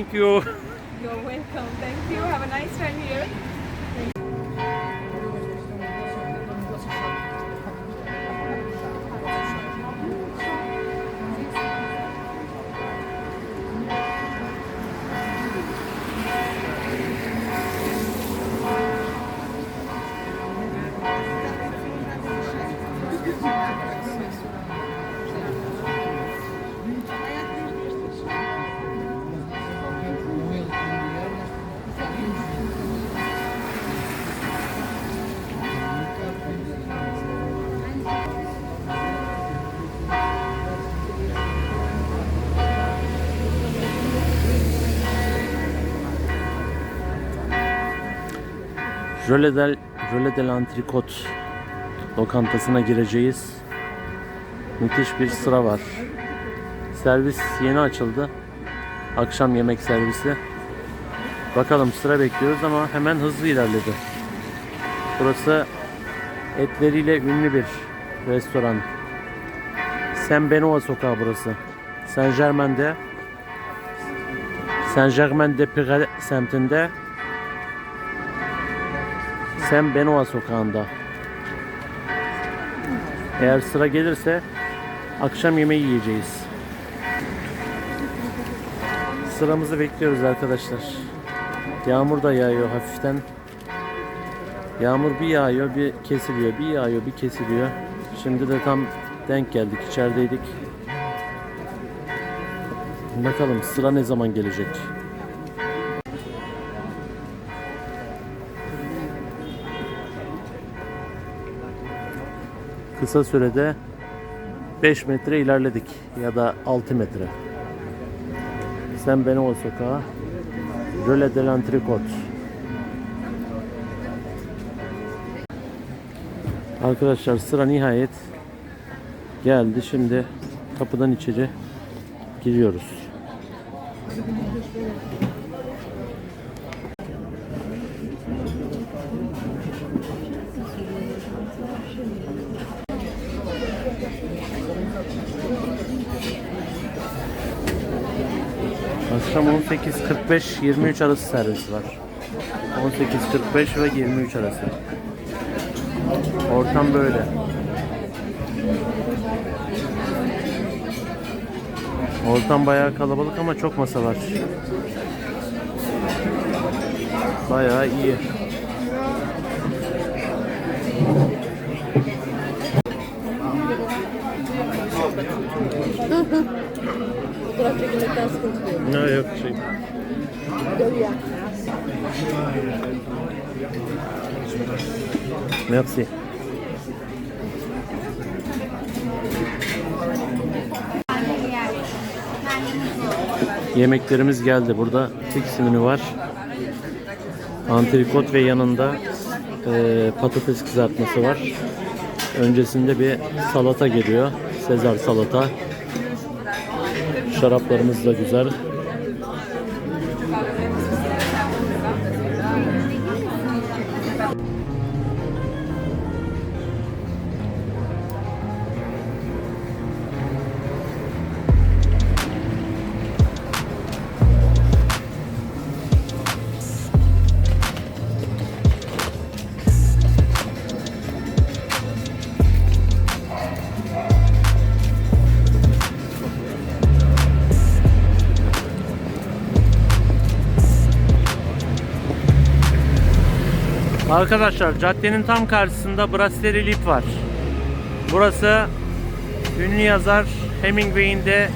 Thank you. Jöle del, Jöle Antrikot lokantasına gireceğiz. Müthiş bir sıra var. Servis yeni açıldı. Akşam yemek servisi. Bakalım sıra bekliyoruz ama hemen hızlı ilerledi. Burası etleriyle ünlü bir restoran. Saint Benoît sokağı burası. Saint Germain'de Saint Germain de Prés semtinde Saint Benoît sokağında. Eğer sıra gelirse akşam yemeği yiyeceğiz. Sıramızı bekliyoruz arkadaşlar. Yağmur da yağıyor hafiften. Yağmur bir yağıyor, bir kesiliyor, bir yağıyor, bir kesiliyor. Şimdi de tam denk geldik, içerideydik. Bakalım sıra ne zaman gelecek? Kısa sürede 5 metre ilerledik ya da 6 metre. Sen beni o sokağa. Jöle de l'Antrikot. Arkadaşlar sıra nihayet geldi. Şimdi kapıdan içeri giriyoruz. Akşam 18.45-23 arası servis var. 18.45 ve 23 arası. Ortam böyle. Ortam bayağı kalabalık ama çok masa var. Bayağı iyi. Fotoğraf çekilmekten sıkıntı duyuyorum. Ne yok şey. Gölge. Merci. Yemeklerimiz geldi. Burada fix menü var. Antrikot ve yanında e, patates kızartması var. Öncesinde bir salata geliyor. Sezar salata. Şaraplarımız da güzel. Arkadaşlar caddenin tam karşısında Brasserie Lip var. Burası ünlü yazar Hemingway'in de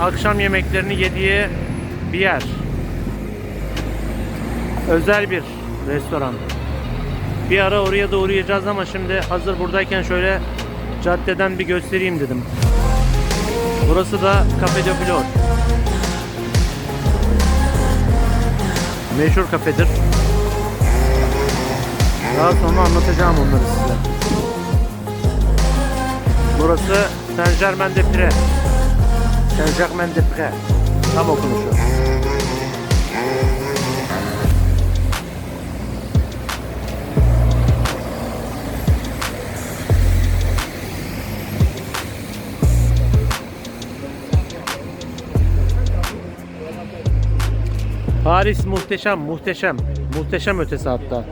akşam yemeklerini yediği bir yer. Özel bir restoran. Bir ara oraya da uğrayacağız ama şimdi hazır buradayken şöyle caddeden bir göstereyim dedim. Burası da Cafe de Flor. Meşhur kafedir. Daha sonra anlatacağım onları size. Burası Saint Germain de Prés. Saint Germain de Prés. Tam okunuşu. Paris muhteşem, muhteşem. Muhteşem ötesi hatta.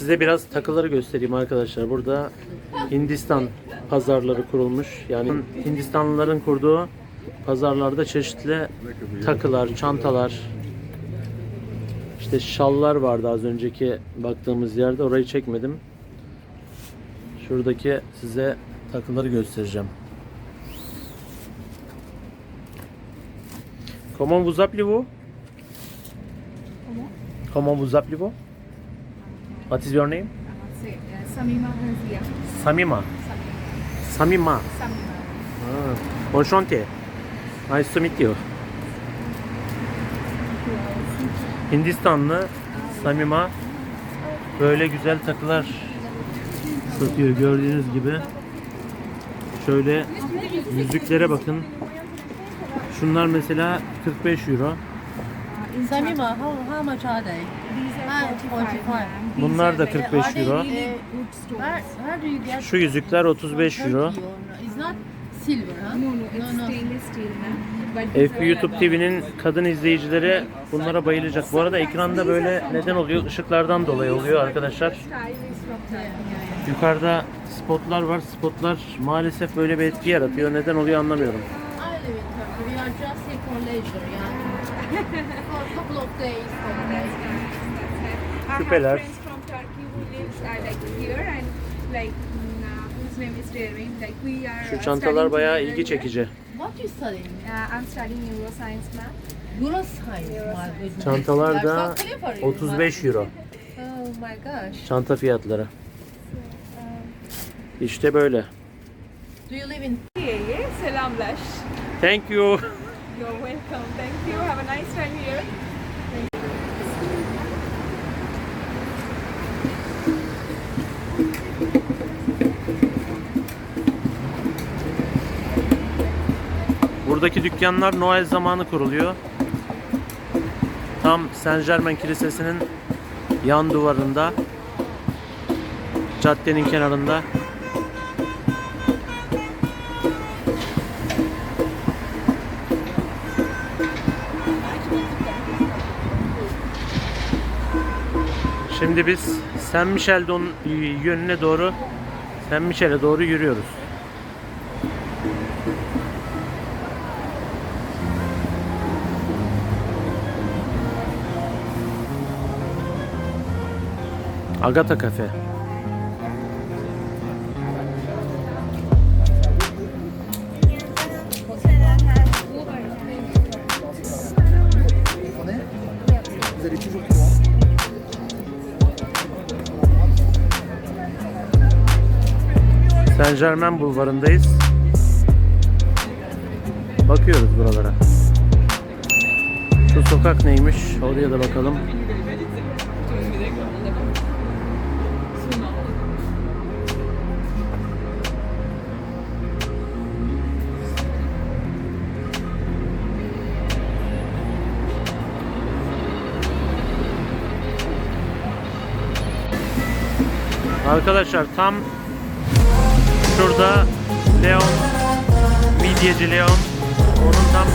Size biraz takıları göstereyim arkadaşlar. Burada Hindistan pazarları kurulmuş. Yani Hindistanlıların kurduğu pazarlarda çeşitli takılar, çantalar, işte şallar vardı az önceki baktığımız yerde. Orayı çekmedim. Şuradaki size takıları göstereceğim. Comment vous appelez-vous? Comment vous appelez-vous? What is your name? Say, uh, Samima Razia. Samima. Samima. Samima. Ah, enchanté. Nice to meet you. Hindistanlı Samima böyle güzel takılar satıyor gördüğünüz gibi. Şöyle yüzüklere bakın. Şunlar mesela 45 euro. Samima, how, how much are they? These are 45. 45. ma'am. These Bunlar are da like- 45 Are they euro. really Good Where, stones. where do you get Şu yüzükler 35 euro. Or no? It's not silver, huh? No, no, it's no. stainless steel, ma'am. But these F are YouTube TV'nin kadın izleyicileri bunlara bayılacak. Bu arada ekranda böyle neden oluyor? Işıklardan dolayı oluyor arkadaşlar. Style is from Turkey. Yukarıda spotlar var. Spotlar maalesef böyle bir etki yaratıyor. Neden oluyor anlamıyorum. I live in Turkey. We are just here for leisure, yeah. For a couple of days. Leisure. I have Küpeler. friends from Turkey who lives uh, like here and like mm, uh, whose name is Derwin. Like we are. Şu uh, çantalar studying bayağı together ilgi here. çekici. What you studying? Uh, I'm studying neuroscience, ma'am. Neuroscience. My goodness. Çantalar da so clever, you 35 euro. Oh my gosh. Çanta fiyatları. İşte böyle. Do you live in Yeah, selamlash. Thank you. You're welcome. Thank. Have a nice time here. Buradaki dükkanlar Noel zamanı kuruluyor. Tam Saint Germain Kilisesi'nin yan duvarında. Caddenin kenarında. Şimdi biz Saint Michel'in yönüne doğru Saint Michel'e doğru yürüyoruz. Agata Cafe. Vous allez toujours Saint Germain bulvarındayız. Bakıyoruz buralara. Şu sokak neymiş? Oraya da bakalım. Arkadaşlar tam Şurada Leon, midyeci Leon. Onun tam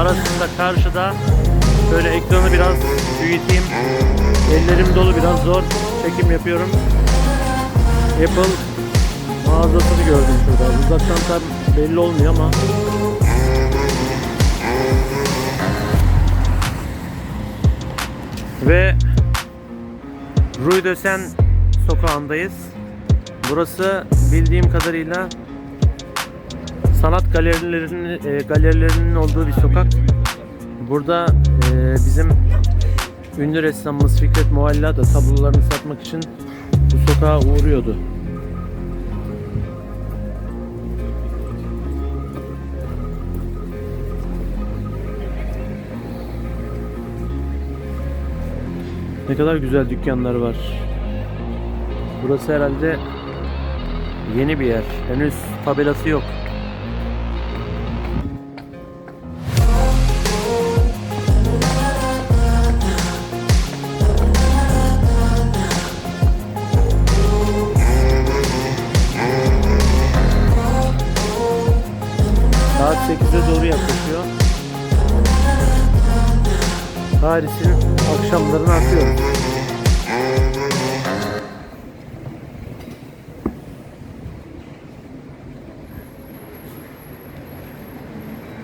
arasında karşıda böyle ekranı biraz büyüteyim. Ellerim dolu biraz zor çekim yapıyorum. Apple mağazasını gördüm şurada. Uzaktan tam belli olmuyor ama. Ve Rue de Seine sokağındayız. Burası bildiğim kadarıyla sanat galerilerinin e, galerilerinin olduğu bir sokak. Burada e, bizim ünlü ressamımız Fikret Mualla da tablolarını satmak için bu sokağa uğruyordu. Ne kadar güzel dükkanlar var. Burası herhalde yeni bir yer. Henüz tabelası yok.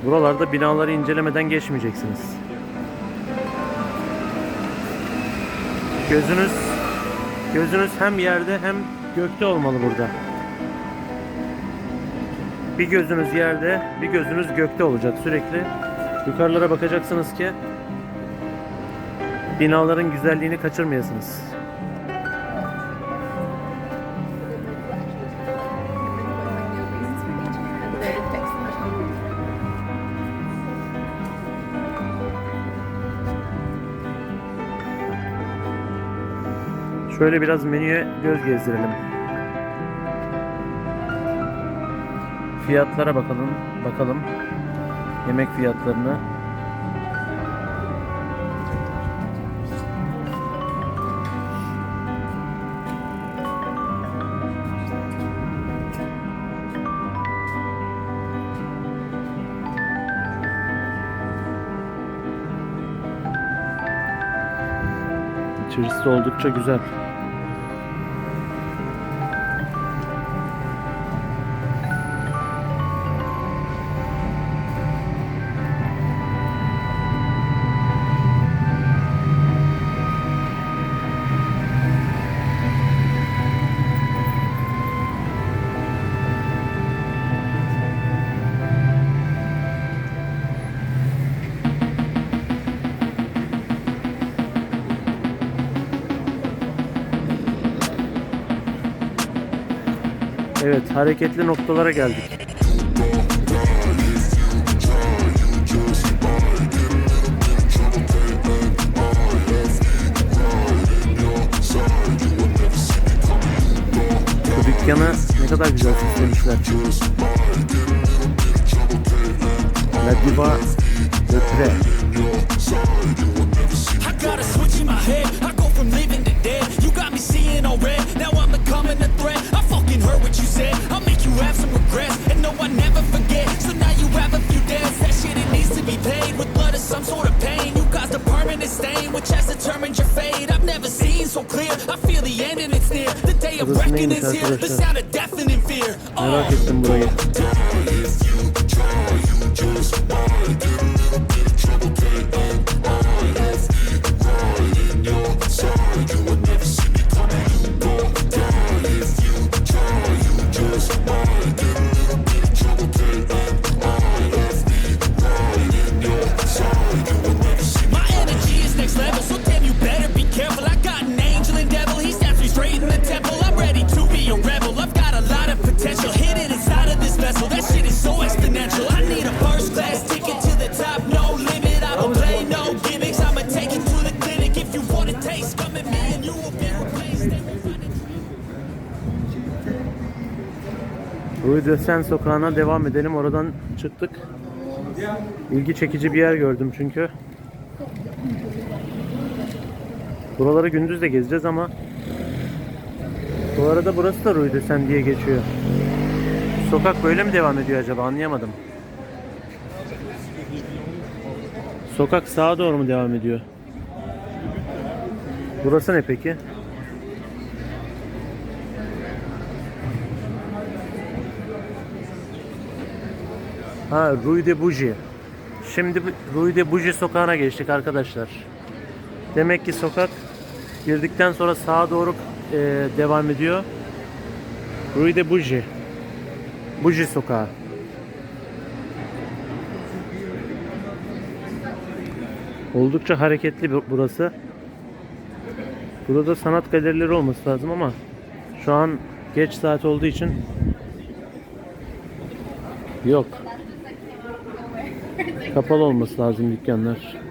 Buralarda binaları incelemeden geçmeyeceksiniz. Gözünüz gözünüz hem yerde hem gökte olmalı burada. Bir gözünüz yerde, bir gözünüz gökte olacak sürekli. Yukarılara bakacaksınız ki binaların güzelliğini kaçırmayasınız. Şöyle biraz menüye göz gezdirelim. Fiyatlara bakalım, bakalım. Yemek fiyatlarını. İçerisi oldukça güzel. Evet, hareketli noktalara geldik. Bu dükkanı ne kadar güzel süslemişler. La Diva de Tre. I what you said. I'll make you have some regrets. And no, I never forget. So now you have a few debts. That shit, it needs to be paid with blood or some sort of pain. You caused a permanent stain, which has determined your fate. I've never seen so clear. I feel the end and it's near. The day of reckoning is here. The sound of in fear. Merak ettim burayı. Seine sokağına devam edelim. Oradan çıktık. İlgi çekici bir yer gördüm çünkü. Buraları gündüz de gezeceğiz ama bu arada burası da Rue de Seine diye geçiyor. Sokak böyle mi devam ediyor acaba anlayamadım. Sokak sağa doğru mu devam ediyor? Burası ne peki? Ha Rue de Bougie. Şimdi Rue de Bougie sokağına geçtik arkadaşlar. Demek ki sokak girdikten sonra sağa doğru e, devam ediyor. Rue de Bougie. Bougie sokağı. Oldukça hareketli bu- burası. Burada sanat galerileri olması lazım ama şu an geç saat olduğu için yok. Kapalı olması lazım dükkanlar.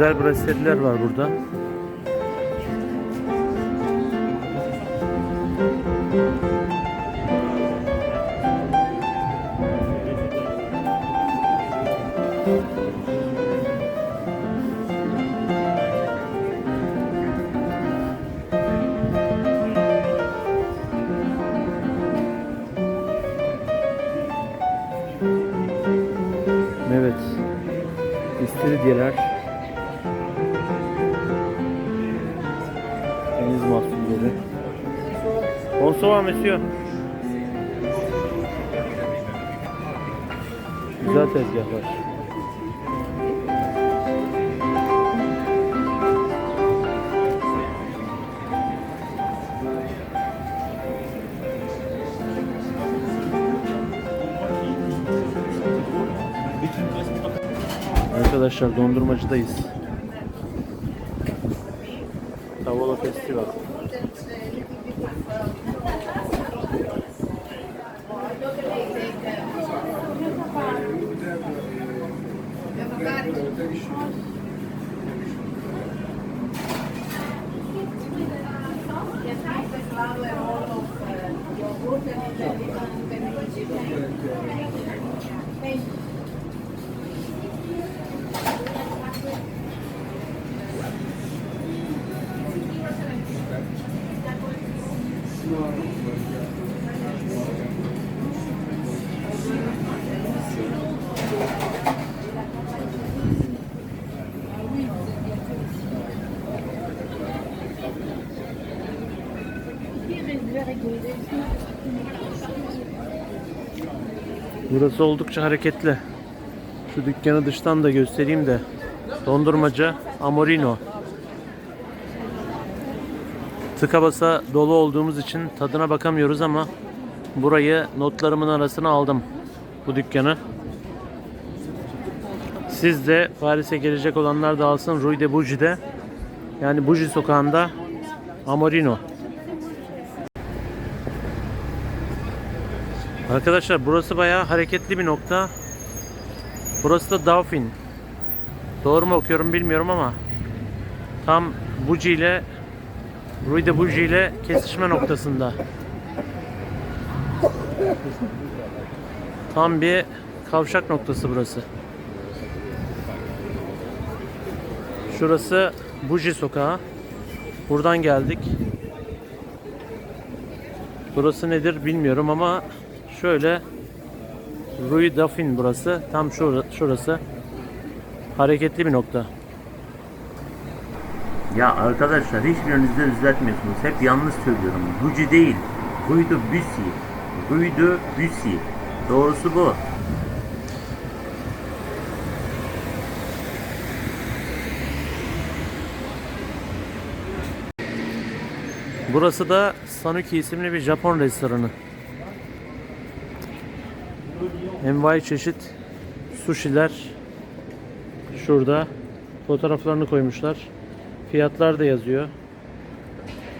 Güzel braseriler var burada. Bonsoir monsieur. Güzel tezgahlar. Arkadaşlar dondurmacıdayız. 嗯 Burası oldukça hareketli. Şu dükkanı dıştan da göstereyim de. Dondurmacı Amorino. Tıka basa dolu olduğumuz için tadına bakamıyoruz ama burayı notlarımın arasına aldım. Bu dükkanı. Siz de Paris'e gelecek olanlar da alsın. Rue de Bougi'de yani Bougie sokağında Amorino. Arkadaşlar burası bayağı hareketli bir nokta. Burası da Dauphin. Doğru mu okuyorum bilmiyorum ama tam Bougie ile Rue de Bougie ile kesişme noktasında. Tam bir kavşak noktası burası. Şurası Bougie sokağı. Buradan geldik. Burası nedir bilmiyorum ama şöyle Rue Dauphine burası. Tam şura- şurası. Hareketli bir nokta. Ya arkadaşlar hiçbiriniz de düzeltmiyorsunuz. Hep yanlış söylüyorum. Gucci değil. Rue de Bussy. Rue de Bussy. Doğrusu bu. Burası da Sanuki isimli bir Japon restoranı. Envai çeşit sushiler şurada fotoğraflarını koymuşlar. Fiyatlar da yazıyor.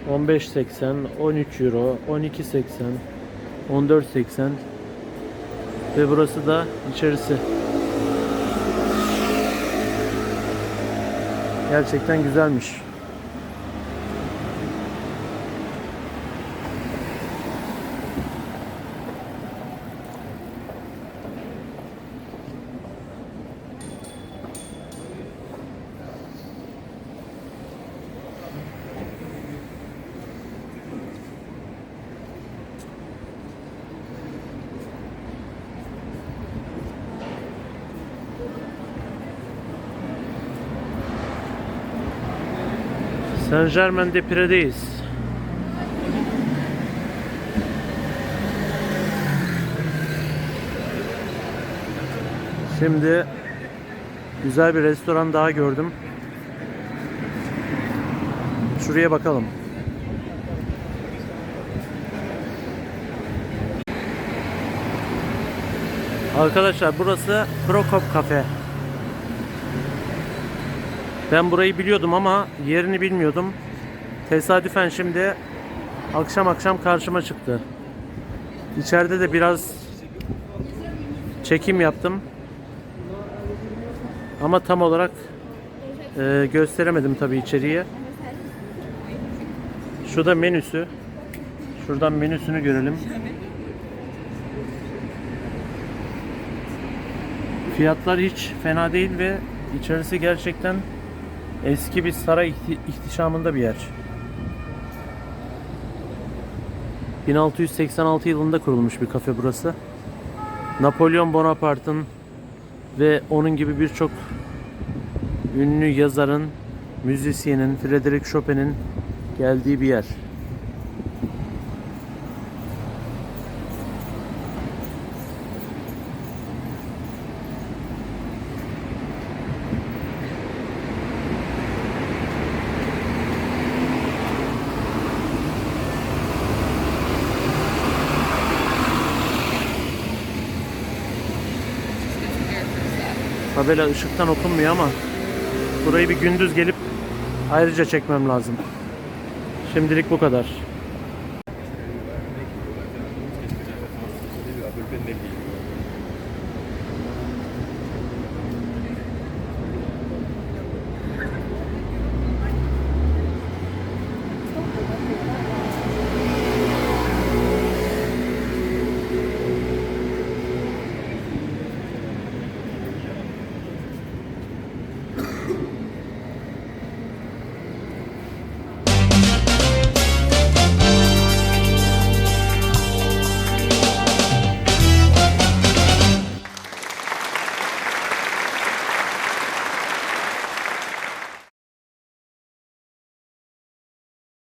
15.80, 13 euro, 12.80, 14.80 ve burası da içerisi. Gerçekten güzelmiş. Saint Germain de Pire'deyiz. Şimdi güzel bir restoran daha gördüm. Şuraya bakalım. Arkadaşlar burası Prokop Cafe. Ben burayı biliyordum ama yerini bilmiyordum. Tesadüfen şimdi akşam akşam karşıma çıktı. İçeride de biraz çekim yaptım. Ama tam olarak Ee, gösteremedim tabii içeriye. Şu da menüsü. Şuradan menüsünü görelim. Fiyatlar hiç fena değil ve içerisi gerçekten eski bir saray ihti- ihtişamında bir yer. 1686 yılında kurulmuş bir kafe burası. Napolyon Bonaparte'ın ve onun gibi birçok ünlü yazarın, müzisyenin, Frederick Chopin'in geldiği bir yer. böyle ışıktan okunmuyor ama burayı bir gündüz gelip ayrıca çekmem lazım. Şimdilik bu kadar.